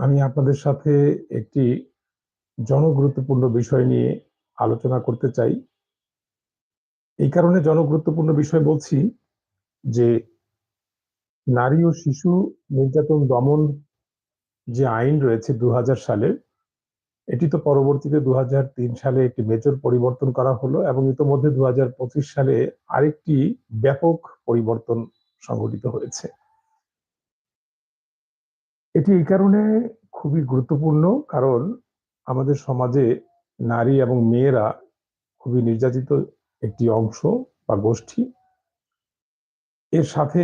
আমি আপনাদের সাথে একটি জনগুরুত্বপূর্ণ বিষয় নিয়ে আলোচনা করতে চাই। এই কারণে জনগুরুত্বপূর্ণ বিষয় বলছি যে, নারী ও শিশু নির্যাতন দমন যে আইন রয়েছে দু হাজার সালের এটি তো পরবর্তীতে দু হাজার তিন সালে একটি মেজর পরিবর্তন করা হলো এবং ইতোমধ্যে দু হাজার পঁচিশ সালে আরেকটি ব্যাপক পরিবর্তন সংঘটিত হয়েছে। এটি এই কারণে খুবই গুরুত্বপূর্ণ, কারণ আমাদের সমাজে নারী এবং মেয়েরা খুবই নির্যাতিত একটি অংশ বা গোষ্ঠী। এর সাথে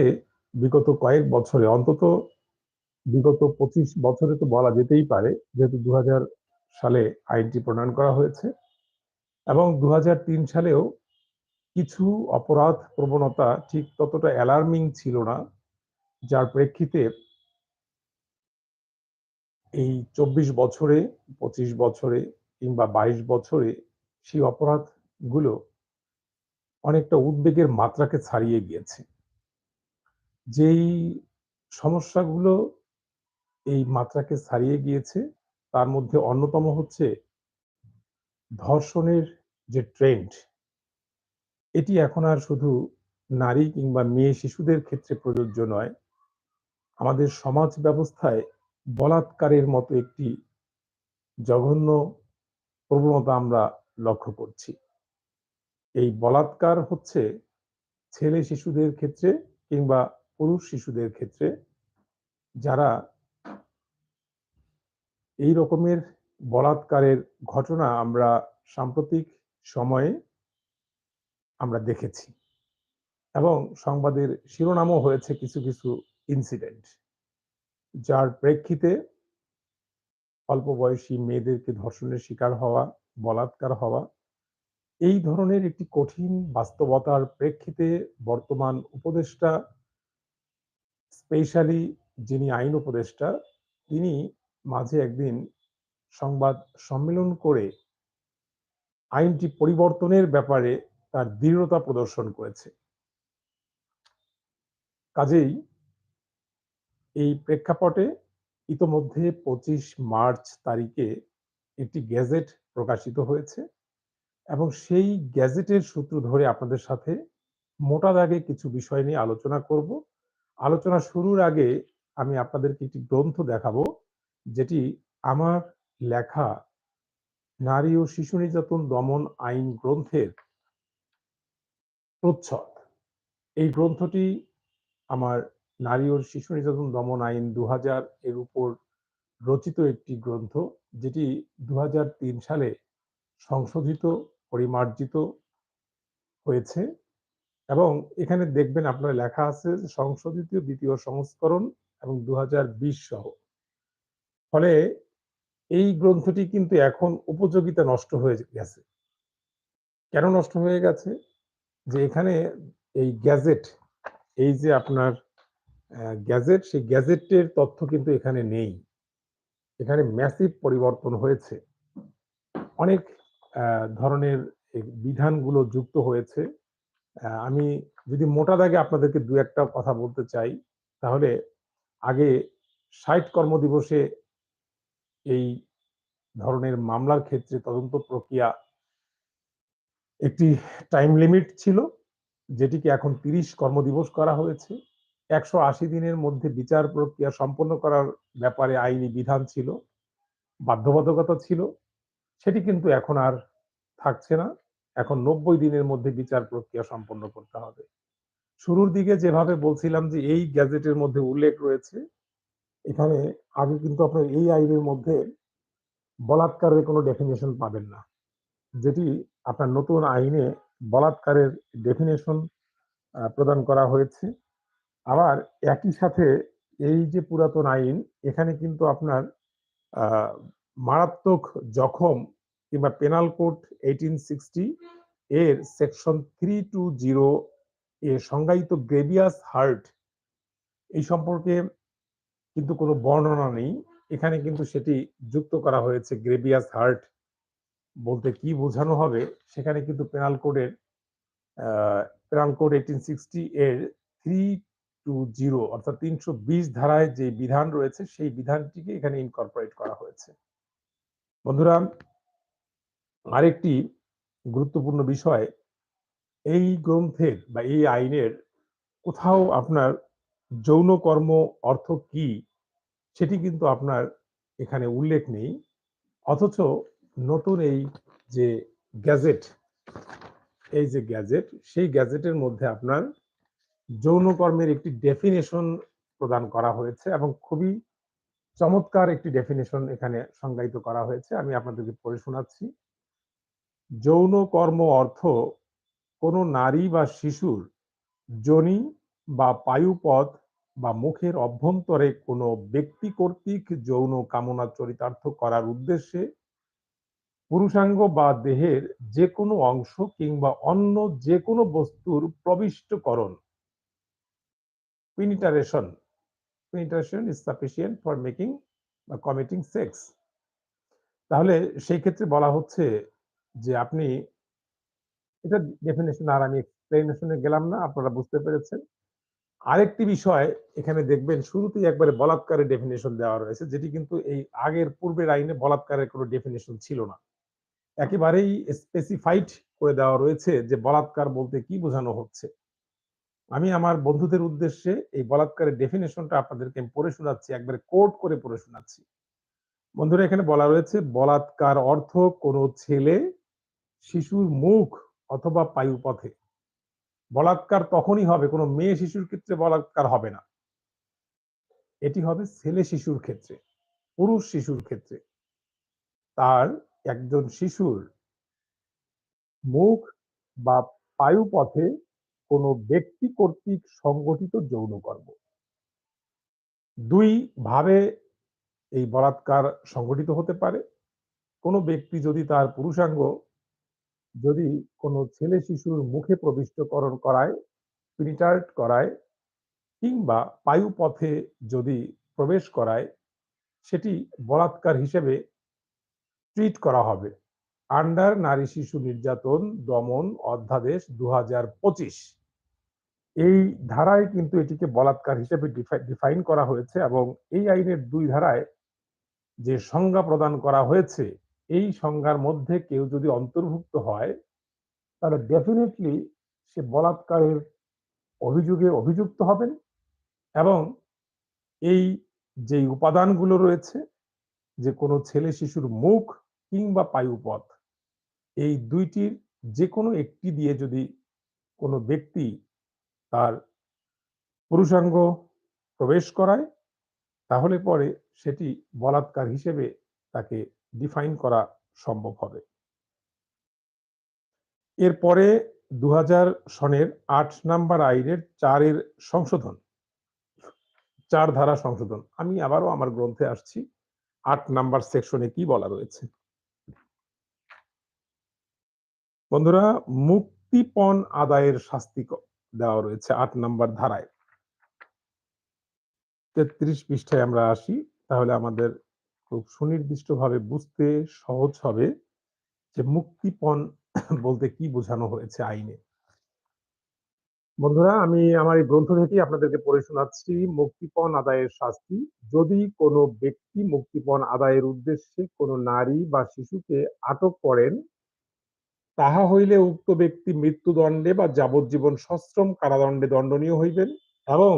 বিগত কয়েক বছরে, অন্তত বিগত পঁচিশ বছরে তো বলা যেতেই পারে, যেহেতু দু হাজার সালে আইনটি প্রণয়ন করা হয়েছে এবং দু হাজার তিন সালেও কিছু অপরাধ প্রবণতা ঠিক ততটা অ্যালার্মিং ছিল না, যার প্রেক্ষিতে এই চব্বিশ বছরে, পঁচিশ বছরে কিংবা বাইশ বছরে সেই অপরাধগুলো অনেকটা উদ্বেগের মাত্রাকে ছাড়িয়ে গিয়েছে। যেই সমস্যাগুলো এই মাত্রাকে ছাড়িয়ে গিয়েছে, তার মধ্যে অন্যতম হচ্ছে ধর্ষণের যে ট্রেন্ড, এটি এখন আর শুধু নারী কিংবা মেয়ে শিশুদের ক্ষেত্রে প্রযোজ্য নয়। আমাদের সমাজ ব্যবস্থায় বলাৎকারের মতো একটি জঘন্য প্রবণতা আমরা লক্ষ্য করছি। এই বলাৎকার হচ্ছে ছেলে শিশুদের ক্ষেত্রে কিংবা পুরুষ শিশুদের ক্ষেত্রে যারা এই রকমের বলাৎকারের ঘটনা আমরা সাম্প্রতিক সময়ে আমরা দেখেছি এবং সংবাদের শিরোনামও হয়েছে কিছু কিছু ইনসিডেন্ট যার প্রেক্ষিতে অল্প বয়সী মেয়েদেরকে ধর্ষণের শিকার হওয়া, বলাৎকার হওয়া, এই ধরনের একটি কঠিন বাস্তবতার প্রেক্ষিতে বর্তমান উপদেষ্টা, স্পেশালি যিনি আইন উপদেষ্টা, তিনি মাঝে একদিন সংবাদ সম্মেলন করে আইনটি পরিবর্তনের ব্যাপারে তার দৃঢ়তা প্রদর্শন করেছে। কাজেই এই প্রেক্ষাপটে ইতোমধ্যে পঁচিশ মার্চ তারিখে একটি গ্যাজেট প্রকাশিত হয়েছে এবং সেই গ্যাজেটের সূত্র ধরে আপনাদের সাথে মোটা দাগে কিছু বিষয় নিয়ে আলোচনা করব। আলোচনা শুরুর আগে আমি আপনাদেরকে একটি গ্রন্থ দেখাবো, যেটি আমার লেখা নারী ও শিশু নির্যাতন দমন আইন গ্রন্থের প্রচ্ছদ। এই গ্রন্থটি আমার নারী ও শিশু নির্যাতন দমন আইন দু হাজার এর উপর রচিত একটি গ্রন্থ, যেটি দু হাজার তিন সালে সংশোধিত, পরিমার্জিত হয়েছে এবং এখানে দেখবেন আপনার লেখা আছে সংশোধিত দ্বিতীয় সংস্করণ এবং দু হাজার বিশ সহ। ফলে এই গ্রন্থটি কিন্তু এখন উপযোগিতা নষ্ট হয়ে গেছে। কেন নষ্ট হয়ে গেছে? যে এখানে এই গ্যাজেট, এই যে আপনার গ্যাজেট, সেই গ্যাজেটের তথ্য কিন্তু এখানে নেই। এখানে ম্যাসিভ পরিবর্তন হয়েছে। অনেক ধরনের বিধানগুলো যুক্ত হয়েছে। আমি যদি মোটা দাগে আপনাদেরকে দু একটা কথা বলতে চাই, তাহলে আগে ষাট কর্মদিবসে এই ধরনের মামলার ক্ষেত্রে তদন্ত প্রক্রিয়া একটি টাইম লিমিট ছিল, যেটিকে এখন তিরিশ কর্মদিবস করা হয়েছে। একশো আশি দিনের মধ্যে বিচার প্রক্রিয়া সম্পন্ন করার ব্যাপারে আইনি বিধান ছিল, বাধ্যবাধকতা ছিল, সেটি কিন্তু এখন আর থাকছে না। এখন নব্বই দিনের মধ্যে বিচার প্রক্রিয়া সম্পন্ন করতে হবে। শুরুর দিকে যেভাবে বলছিলাম যে এই গ্যাজেটের মধ্যে উল্লেখ রয়েছে, এখানে আগে কিন্তু আপনার এই আইনের মধ্যে বলাৎকারের কোনো ডেফিনেশন পাবেন না। যেটি আপনার নতুন আইনে বলাৎকারের ডেফিনেশন প্রদান করা হয়েছে। আবার একই সাথে এই যে পুরাতন আইন, এখানে কিন্তু আপনার মারাত্মক জখম কিংবা পেনাল কোড এইটিন সিক্সটি এর সেকশন থ্রি টু জিরো এ সংজ্ঞায়িত গ্রেভিয়াস হার্ট, এই সম্পর্কে কিন্তু কোনো বর্ণনা নেই। এখানে কিন্তু সেটি যুক্ত করা হয়েছে গ্রেভিয়াস হার্ট। বলতে কি বোঝানো হবে, সেখানে কিন্তু পেনাল কোডের পেনাল কোড এইটিন সিক্সটি এর থ্রি টু জিরো অর্থাৎ তিনশো বিশ ধারায় যে বিধান রয়েছে, সেই বিধানটিকে এখানে ইনকর্পোরেট করা হয়েছে। বন্ধুরা, আরেকটি গুরুত্বপূর্ণ বিষয়, এই গ্রন্থের বা এই আইনের কোথাও আপনার যৌন কর্ম অর্থ কি, সেটি কিন্তু আপনার এখানে উল্লেখ নেই। অথচ নতুন এই যে গ্যাজেট, এই যে গ্যাজেট, সেই গ্যাজেটের মধ্যে আপনার যৌন কর্মের একটি ডেফিনেশন প্রদান করা হয়েছে এবং খুবই চমৎকার একটি ডেফিনেশন এখানে সংজ্ঞায়িত করা হয়েছে। আমি আপনাদেরকে পড়ে শোনাচ্ছি। যৌন কর্ম অর্থ কোনো নারী বা শিশুর যোনি বা পায়ুপথ বা মুখের অভ্যন্তরে কোনো ব্যক্তি কর্তৃক যৌন কামনা চরিতার্থ করার উদ্দেশ্যে পুরুষাঙ্গ বা দেহের যে কোনো অংশ কিংবা অন্য যে কোনো বস্তুর প্রবিষ্টকরণ penetration. Penetration is sufficient for making বা কমিটিং সেক্স তাহলে সেই ক্ষেত্রে বলা হচ্ছে যে আপনি, এটা ডেফিনেশন আর আমি এক্সপ্লেনেশনে গেলাম না, আপনারা বুঝতে পেরেছেন। আরেকটি বিষয় এখানে দেখবেন, শুরুতেই একবারে বলাৎকারের ডেফিনেশন দেওয়া রয়েছে, যেটি কিন্তু এই আগের পূর্বের আইনে বলাৎকারের কোনো ডেফিনেশন ছিল না। একেবারেই স্পেসিফাইড করে দেওয়া রয়েছে যে বলাৎকার বলতে কি বোঝানো হচ্ছে। আমি আমার বন্ধুদের উদ্দেশ্যে এই বলাৎকারের ডেফিনেশনটা আপনাদেরকে আমি পড়ে শোনাচ্ছি, একবারে কোট করে পড়ে শোনাচ্ছি। বন্ধুরা, এখানে বলা রয়েছে, বলাৎকার অর্থ কোনো ছেলে শিশুর মুখ অথবা পায়ুপথে বলাৎকার তখনই হবে, কোনো মেয়ে শিশুর ক্ষেত্রে বলাৎকার হবে না। এটি হবে ছেলে শিশুর ক্ষেত্রে, পুরুষ শিশুর ক্ষেত্রে। তার একজন শিশুর মুখ বা পায়ুপথে কোনো ব্যক্তি কর্তৃক সংগঠিত যৌনকর্ম দুই, ভাবে এই বলাৎকার সংগঠিত হতে পারে। কোনো ব্যক্তি যদি তার পুরুষাঙ্গ যদি কোনো ছেলে শিশুর মুখে প্রবিষ্টকরণ করায় প্রিটার্ট করায়, কিংবা পায়ুপথে যদি প্রবেশ করায়, সেটি বলাৎকার হিসেবে ট্রিট করা হবে। আন্ডার নারী শিশু নির্যাতন দমন অধ্যাদেশ দু হাজার পঁচিশ। এই ধারায় কিন্তু এটিকে বলাৎকার হিসেবে ডিফাইন করা হয়েছে এবং এই আইনের দুই ধারায় যে সংজ্ঞা প্রদান করা হয়েছে, এই সংজ্ঞার মধ্যে কেউ যদি অন্তর্ভুক্ত হয়, তাহলে ডেফিনেটলি সে বলাৎকারের অভিযোগে অভিযুক্ত হবেন এবং এই যে উপাদানগুলো রয়েছে, যে কোনো ছেলে শিশুর মুখ কিংবা পায়ুপথ এই দুইটির যে কোনো একটি দিয়ে যদি কোনো ব্যক্তি তার পুরুষাঙ্গ প্রবেশ করায়, তাহলে পরে সেটি বলাৎকার হিসেবে তাকে ডিফাইন করা সম্ভব হবে। এরপরে দু হাজার সনের আট নাম্বার আইনের চারের সংশোধন। চার ধারা সংশোধন। আমি আবারও আমার গ্রন্থে আসছি, আট নাম্বার সেকশনে কি বলা রয়েছে? বন্ধুরা, মুক্তিপণ আদায়ের শাস্তি দেওয়া রয়েছে আট নাম্বার ধারায়। তেত্রিশ পৃষ্ঠায় আমরা আসি। তাহলে আমাদের খুব সুনির্দিষ্টভাবে বুঝতে সহজ হবে যে মুক্তিপণ বলতে কি বোঝানো হয়েছে আইনে। বন্ধুরা, আমি আমার এই গ্রন্থ থেকে আপনাদেরকে পড়ে শোনাচ্ছি, মুক্তিপণ আদায়ের শাস্তি। যদি কোনো ব্যক্তি মুক্তিপণ আদায়ের উদ্দেশ্যে কোনো নারী বা শিশুকে আটক করেন তাহা হইলে উক্ত ব্যক্তি মৃত্যুদণ্ডে বা যাবজ্জীবন সশ্রম কারাদণ্ডে দণ্ডনীয় হইবেন এবং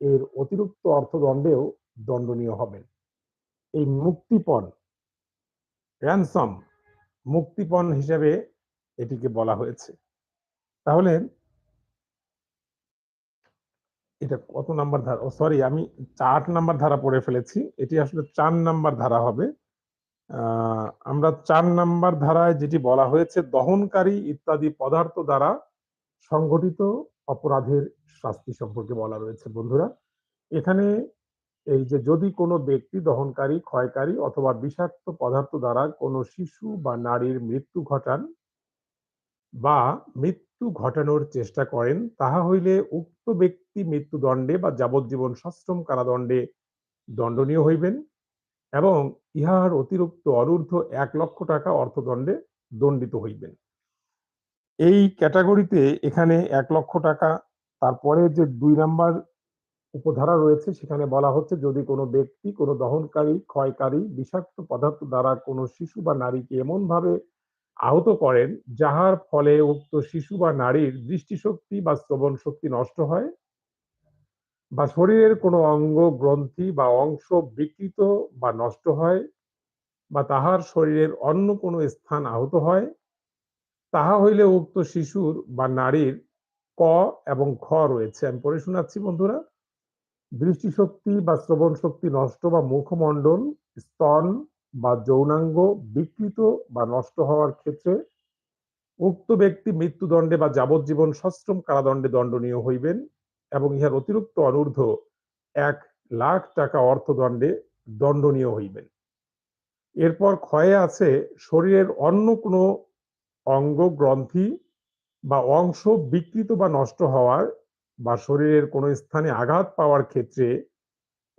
এর অতিরিক্ত অর্থদণ্ডেও দণ্ডনীয় হবেন। এই মুক্তিপণ র্যানসম মুক্তিপণ হিসেবে এটিকে বলা হয়েছে। তাহলে এটা কত নাম্বার ধারা? সরি, আমি চার নাম্বার ধারা পড়ে ফেলেছি। এটি আসলে চার নাম্বার ধারা হবে। আমরা চার নাম্বার ধারায় যেটি বলা হয়েছে, দহনকারী ইত্যাদি পদার্থ দ্বারা সংগঠিত অপরাধের শাস্তি সম্পর্কে বলা রয়েছে, বন্ধুরা। এখানে এই যে যদি কোনো ব্যক্তি দহনকারী, ক্ষয়কারী অথবা বিষাক্ত পদার্থ দ্বারা কোনো শিশু বা নারীর মৃত্যু ঘটান বা মৃত্যু ঘটানোর চেষ্টা করেন, তাহা হইলে উক্ত ব্যক্তি মৃত্যুদণ্ডে বা যাবজ্জীবন সশ্রম কারাদণ্ডে দণ্ডনীয় হইবেন। এবং ইহার অতিরিক্ত অনূর্ধ্ব এক লক্ষ টাকা অর্থদণ্ডে দণ্ডিত হইবেন। এই ক্যাটাগরিতে এখানে এক লক্ষ টাকা, তারপরে যে দুই নাম্বার উপধারা রয়েছে, সেখানে বলা হচ্ছে, যদি কোনো ব্যক্তি, কোনো দহনকারী, ক্ষয়কারী, বিষাক্ত পদার্থ দ্বারা কোনো শিশু বা নারীকে এমনভাবে আহত করেন, যাহার ফলে উক্ত শিশু বা নারীর দৃষ্টিশক্তি বা শ্রবণ শক্তি নষ্ট হয় বা শরীরের কোনো অঙ্গ গ্রন্থি বা অংশ বিকৃত বা নষ্ট হয় বা তাহার শরীরের অন্য কোনো স্থান আহত হয়, তাহা হইলে উক্ত শিশুর বা নারীর ক এবং খ রয়েছে। আমি পড়ে শোনাচ্ছি বন্ধুরা। দৃষ্টিশক্তি বা শ্রবণ শক্তি নষ্ট বা মুখমণ্ডল, স্তন বা যৌনাঙ্গ বিকৃত বা নষ্ট হওয়ার ক্ষেত্রে উক্ত ব্যক্তি মৃত্যুদণ্ডে বা যাবজ্জীবন সশ্রম কারাদণ্ডে দণ্ডনীয় হইবেন। এবং ইহার অতিরিক্ত অনূর্ধ্ব এক লাখ টাকা অর্থদণ্ডে দণ্ডনীয় হইবেন। এরপর ক্ষয়ে আছে শরীরের অন্য কোনো অঙ্গ গ্রন্থি বা অংশ বিকৃত বা নষ্ট হওয়ার বা শরীরের কোনো স্থানে আঘাত পাওয়ার ক্ষেত্রে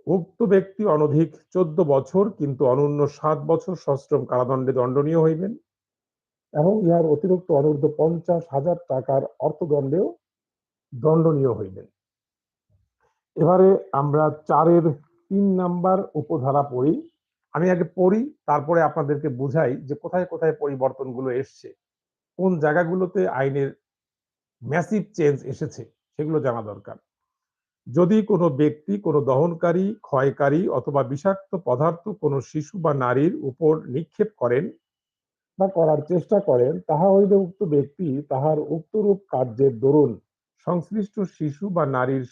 উক্ত ব্যক্তি অনধিক চোদ্দ বছর কিন্তু অনন্য সাত বছর সশ্রম কারাদণ্ডে দণ্ডনীয় হইবেন এবং ইহার অতিরিক্ত অনূর্ধ্ব পঞ্চাশ হাজার টাকার অর্থদণ্ডেও দণ্ডনীয় হইবেন। এবারে আমরা চারের তিন নাম্বার উপধারা পড়ি। আমি আগে পড়ি, তারপরে আপনাদেরকে বুঝাই যে কোথায় কোথায় পরিবর্তনগুলো এসছে, কোন জায়গাগুলোতে আইনের ম্যাসিভ চেঞ্জ এসেছে, সেগুলো জানা দরকার। যদি কোনো ব্যক্তি, কোনো দহনকারী, ক্ষয়কারী অথবা বিষাক্ত পদার্থ কোনো শিশু বা নারীর উপর নিক্ষেপ করেন বা করার চেষ্টা করেন তাহা হইলে উক্ত ব্যক্তি তাহার উক্তরূপ কার্যের দরুন সংশ্লিষ্ট শিশু বা নারীর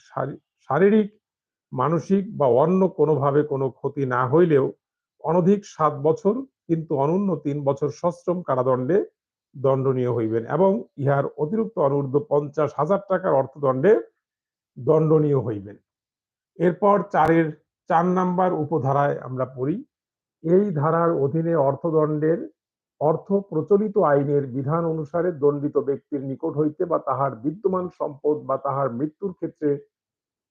শারীরিক, মানসিক বা অন্য কোনোভাবে কোনো ক্ষতি না হইলেও অনধিক সাত বছর কিন্তু অনন্য তিন বছর সশ্রম কারাদণ্ডে দণ্ডনীয় হইবেন এবং ইহার অতিরিক্ত অনূর্ধ্ব পঞ্চাশ হাজার টাকার অর্থদণ্ডে দণ্ডনীয় হইবেন। এরপর চারের চার নাম্বার উপধারায় আমরা পড়ি, এই ধারার অধীনে অর্থদণ্ডের অর্থ প্রচলিত আইনের বিধান অনুসারে দণ্ডিত ব্যক্তির নিকট হইতে বা তাহার বিদ্যমান সম্পদ বা তাহার মৃত্যুর ক্ষেত্রে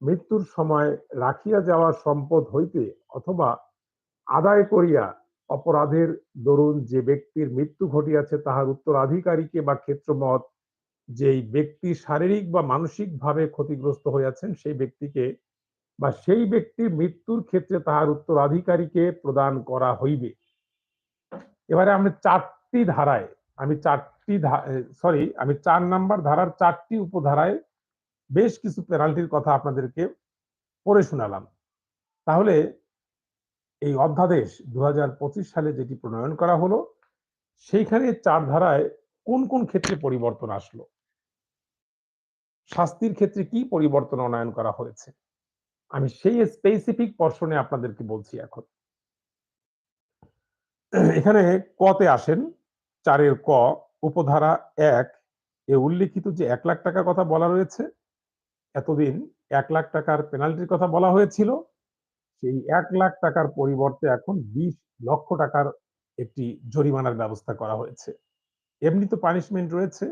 মৃত্যুর সময় রাখিয়া যাওয়া সম্পদ হইতে অথবা আদায় করিয়া অপরাধের দরুন যে ব্যক্তির মৃত্যু ঘটিয়াছে তাহার উত্তরাধিকারীকে বা ক্ষেত্রমত যেই ব্যক্তি শারীরিক বা মানসিকভাবে ক্ষতিগ্রস্ত হইয়াছেন সেই ব্যক্তিকে বা সেই ব্যক্তির মৃত্যুর ক্ষেত্রে তাহার উত্তরাধিকারীকে প্রদান করা হইবে। এবারে আমি চারটি ধারায়, আমি চারটি সরি আমি চার নাম্বার ধারার চারটি উপধারায় বেশ কিছু পেনাল্টির কথা আপনাদেরকে পড়ে শোনালাম। তাহলে এই অধ্যাদেশ দু হাজার পঁচিশ সালে যেটি প্রণয়ন করা হলো, সেইখানে চার ধারায় কোন কোন ক্ষেত্রে পরিবর্তন আসলো? শাস্তির ক্ষেত্রে কি পরিবর্তন অনয়ন করা হয়েছে? আমি সেই স্পেসিফিক পর্শনে আপনাদেরকে বলছি এখন। এখানে কতে আসেন, চারের ক, উপধারা এক, এ উল্লিখিত যে এক লাখ টাকার কথা বলা রয়েছে এতদিন এক লাখ টাকার পেনাল্টির কথা বলা হয়েছিল, সেই এক লাখ টাকার পরিবর্তে এখন বিশ লক্ষ টাকার একটি জরিমানার ব্যবস্থা করা হয়েছে। এমনি তো পানিশমেন্ট রয়েছে,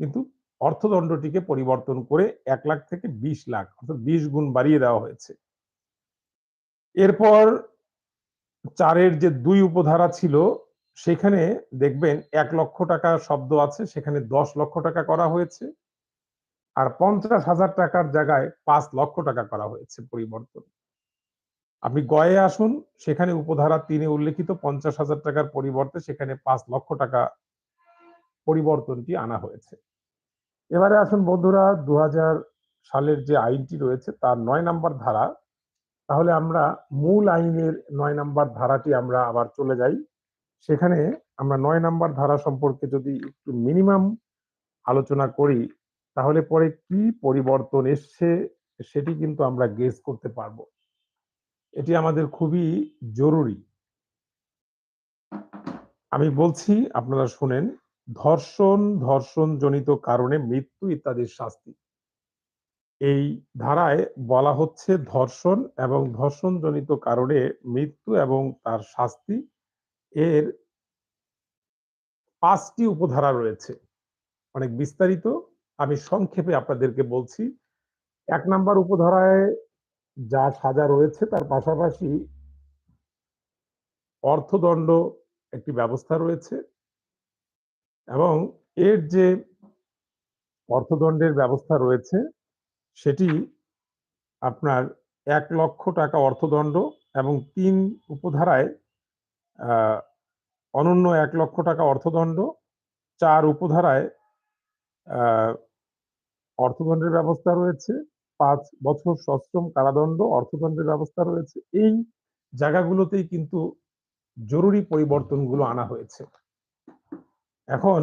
কিন্তু অর্থদণ্ডটিকে পরিবর্তন করে এক লাখ থেকে বিশ লাখ, অর্থাৎ বিশ গুণ বাড়িয়ে দেওয়া হয়েছে। এরপর চারের যে দুই উপধারা ছিল, সেখানে দেখবেন এক লক্ষ টাকা শব্দ আছে, সেখানে দশ লক্ষ টাকা করা হয়েছে। আর পঞ্চাশ হাজার টাকার জায়গায় পাঁচ লক্ষ টাকা করা হয়েছে পরিবর্তন। আপনি গয়ে আসুন, সেখানে উপধারা তিনে উল্লেখিত পঞ্চাশ হাজার টাকার পরিবর্তে সেখানে পাঁচ লক্ষ টাকা পরিবর্তনটি আনা হয়েছে। এবারে আসুন বন্ধুরা দু হাজার সালের যে আইনটি রয়েছে তার নয় নাম্বার ধারা। তাহলে আমরা মূল আইনের নয় নাম্বার ধারাটি আমরা আবার চলে যাই। সেখানে আমরা নয় নাম্বার ধারা সম্পর্কে যদি একটু মিনিমাম আলোচনা করি তাহলে পরে কি পরিবর্তন এসছে সেটি কিন্তু আমরা গেস করতে পারব। এটি আমাদের খুবই জরুরি। আমি বলছি, আপনারা শুনেন, ধর্ষণ ধর্ষণ জনিত কারণে মৃত্যু ইত্যাদির শাস্তি। এই ধারায় বলা হচ্ছে ধর্ষণ এবং ধর্ষণ জনিত কারণে মৃত্যু এবং তার শাস্তি এর পাঁচটি উপধারা রয়েছে। অনেক বিস্তারিত আমি সংক্ষেপে আপনাদেরকে বলছি এক নাম্বার উপধারায় যা সাজা রয়েছে তার পাশাপাশি অর্থদণ্ড একটি ব্যবস্থা রয়েছে এবং এর যে অর্থদণ্ডের ব্যবস্থা রয়েছে সেটি আপনার এক লক্ষ টাকা অর্থদণ্ড এবং তিন উপধারায় অনন্য এক লক্ষ টাকা অর্থদণ্ড, চার উপধারায় অর্থদণ্ডের ব্যবস্থা রয়েছে, পাঁচ বছর সশ্রম কারাদণ্ড, অর্থদণ্ডের ব্যবস্থা রয়েছে। এই জায়গাগুলোতেই কিন্তু জরুরি পরিবর্তনগুলো আনা হয়েছে। এখন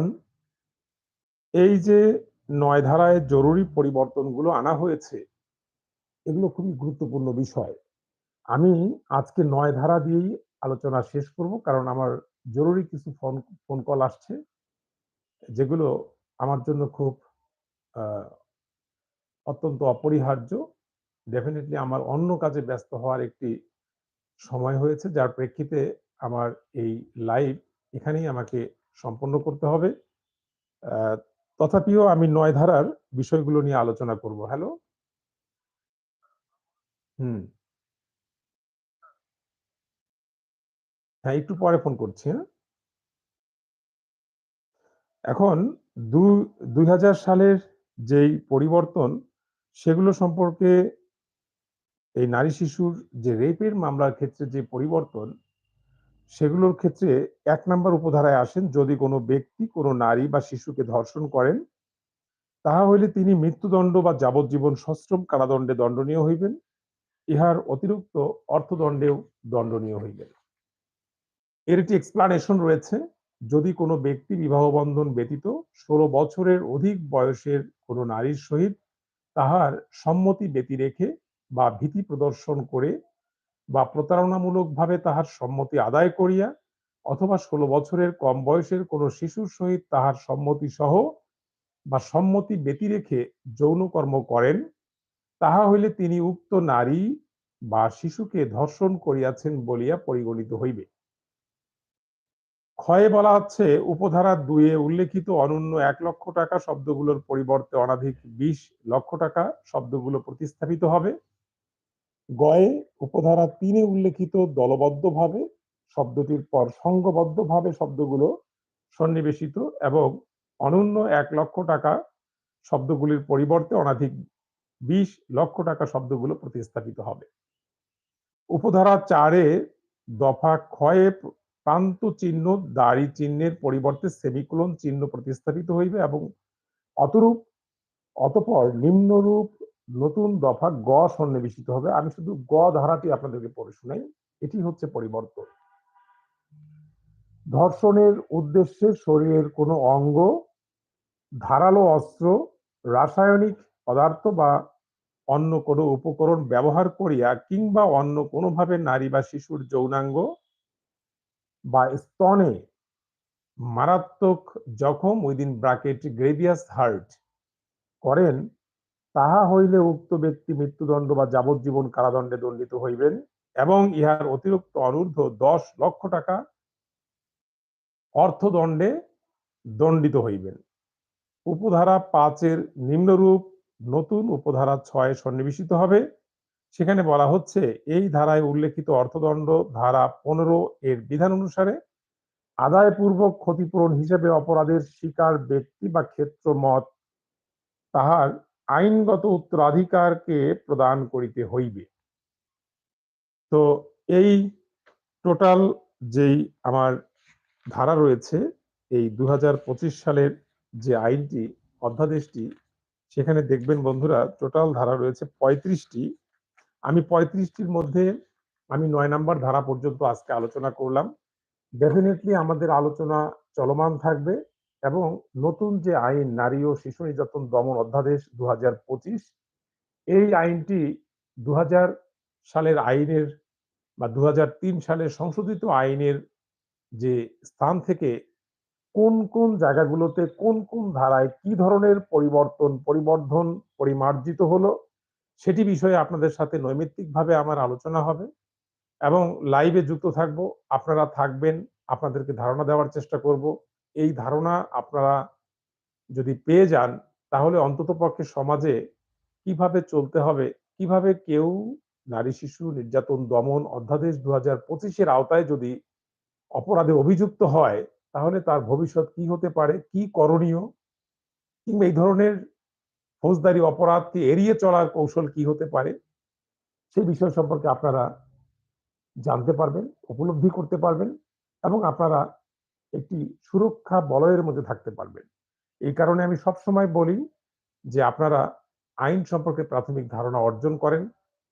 এই যে নয় ধারায় জরুরি পরিবর্তনগুলো আনা হয়েছে, এগুলো খুবই গুরুত্বপূর্ণ বিষয়। আমি আজকে নয় ধারা দিয়েই আলোচনা শেষ করব। কারণ আমার জরুরি কিছু ফোন ফোন কল আসছে। যেগুলো আমার জন্য খুব অত্যন্ত অপরিহার্য। ডেফিনেটলি আমার অন্য কাজে ব্যস্ত হওয়ার একটি সময় হয়েছে, যার প্রেক্ষিতে আমার এই লাইভ এখানেই আমাকে সম্পন্ন করতে হবে। তথাপিও আমি নয় ধারার বিষয়গুলো নিয়ে আলোচনা করব। হ্যালো? হুম। হ্যাঁ, একটু পরে ফোন করছি, হ্যাঁ? এখন দু ২০০০ সালের যেই পরিবর্তন, সেগুলো সম্পর্কে এই নারী শিশুর যে রেপের মামলার ক্ষেত্রে যে পরিবর্তন, সেগুলোর ক্ষেত্রে এক নাম্বার উপধারায় আসেন, যদি কোনো ব্যক্তি কোনো নারী বা শিশুকে ধর্ষণ করেন, তাহা হইলে তিনি মৃত্যুদণ্ড বা যাবজ্জীবন সশ্রম কারাদণ্ডে দণ্ডনীয় হইবেন। ইহার অতিরিক্ত অর্থদণ্ডেও দণ্ডনীয় হইবেন। এর একটি এক্সপ্লানেশন রয়েছে। যদি কোনো ব্যক্তি বিবাহ বন্ধন ব্যতীত ১৬ বছরের অধিক বয়সের কোনো নারীর সহিত তাহার সম্মতি ব্যতি রেখে বা ভীতি প্রদর্শন করে বা প্রতারণামূলকভাবে তাহার সম্মতি আদায় করিয়া অথবা ১৬ বছরের কম বয়সের কোনো শিশুর সহিত তাহার সম্মতি সহ বা সম্মতি ব্যতি রেখে যৌনকর্ম করেন, তাহা হইলে তিনি উক্ত নারী বা শিশুকে ধর্ষণ করিয়াছেন বলিয়া পরিগণিত হইবে। ক্ষয়ে বলা হচ্ছে, উপধারা ২ এ উল্লেখিত অনন্য এক লক্ষ টাকা শব্দগুলোর পরিবর্তে অনাধিক বিশ লক্ষ টাকা শব্দগুলো প্রতিস্থাপিত হবে। গয়ে উপধারা ৩ এ উল্লেখিত দলবদ্ধভাবে শব্দটির পর সংঘবদ্ধভাবে শব্দগুলো সন্নিবেশিত এবং অনন্য এক লক্ষ টাকা শব্দগুলির পরিবর্তে অনাধিক বিশ লক্ষ টাকা শব্দগুলো প্রতিস্থাপিত হবে। উপধারা চারে দফা ক্ষয়ে প্রান্ত চিহ্ন দাড়ি চিহ্নের পরিবর্তে সেমিকোলন চিহ্ন প্রতিস্থাপিত হইবে এবং অতরূপ অতপর নিম্নরূপ নতুন দফা গ সন্নিবেশিত হবে। আমি শুধু গ ধারাটি আপনাদেরকে পড়ে শোনাই। এটি হচ্ছে পরিবর্তন। ধর্ষণের উদ্দেশ্যে শরীরের কোনো অঙ্গ, ধারালো অস্ত্র, রাসায়নিক পদার্থ বা অন্য কোনো উপকরণ ব্যবহার করিয়া কিংবা অন্য কোনোভাবে নারী বা শিশুর যৌনাঙ্গ বা স্তনে মারাত্মক জখম উইদিন ব্রাকেট গ্রেভিয়াস হার্ট করেন, তাহা হইলে উক্ত ব্যক্তি মৃত্যুদণ্ড বা যাবজ্জীবন কারাদণ্ডে দণ্ডিত হইবেন এবং ইহার অতিরিক্ত অনূর্ধ্ব ১০ লক্ষ টাকা অর্থদণ্ডে দণ্ডিত হইবেন। উপধারা পাঁচের নিম্নরূপ নতুন উপধারা ৬ সন্নিবেশিত হবে। সেখানে বলা হচ্ছে, এই ধারায় উল্লেখিত অর্থদণ্ড ধারা ১৫ এর বিধান অনুসারে আদায়পূর্বক ক্ষতিপূরণ হিসেবে অপরাধের শিকার ব্যক্তি বা ক্ষেত্রমত তাহার আইনগত উত্তরাধিকারকে প্রদান করিতে হইবে। তো এই টোটাল যেই আমার ধারা রয়েছে, এই ২০২৫ সালের যে আইনটি, অধ্যাদেশটি, সেখানে দেখবেন বন্ধুরা, টোটাল ধারা রয়েছে ৩৫ টি। আমি পঁয়ত্রিশটির মধ্যে আমি নয় নাম্বার ধারা পর্যন্ত আজকে আলোচনা করলাম। ডেফিনেটলি আমাদের আলোচনা চলমান থাকবে এবং নতুন যে আইন নারী ও শিশু নির্যাতন দমন অধ্যাদেশ ২০২৫ এই আইনটি ২০০০ সালের আইনের বা ২০০৩ সালের সংশোধিত আইনের যে স্থান থেকে কোন, কোন জায়গাগুলোতে কোন, কোন ধারায় কি ধরনের পরিবর্তন, পরিবর্ধন পরিমার্জিত হলো সেটি বিষয়ে আপনাদের সাথে নৈমিত্তিকভাবে আমার আলোচনা হবে এবং লাইভে যুক্ত থাকব। আপনারা থাকবেন, আপনাদেরকে ধারণা দেওয়ার চেষ্টা করব। এই ধারণা আপনারা যদি পেয়ে যান তাহলে অন্ততপক্ষে সমাজে কীভাবে চলতে হবে, কীভাবে কেউ নারী শিশু নির্যাতন দমন অধ্যাদেশ দু হাজার পঁচিশের আওতায় যদি অপরাধে অভিযুক্ত হয় তাহলে তার ভবিষ্যৎ কি হতে পারে, কি করণীয় কিংবা এই ধরনের ফৌজদারি অপরাধকে এড়িয়ে চলার কৌশল কি হতে পারে সেই বিষয় সম্পর্কে আপনারা জানতে পারবেন, উপলব্ধি করতে পারবেন এবং আপনারা একটি সুরক্ষা বলয়ের মধ্যে থাকতে পারবেন। এই কারণে আমি সবসময় বলি যে আপনারা আইন সম্পর্কে প্রাথমিক ধারণা অর্জন করেন।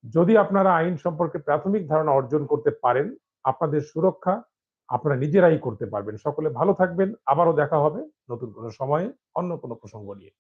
যদি আপনারা আইন সম্পর্কে প্রাথমিক ধারণা অর্জন করতে পারেন, আপনাদের সুরক্ষা আপনারা নিজেরাই করতে পারবেন। সকলে ভালো থাকবেন। আবারও দেখা হবে নতুন কোনো সময়ে অন্য কোনো প্রসঙ্গ নিয়ে।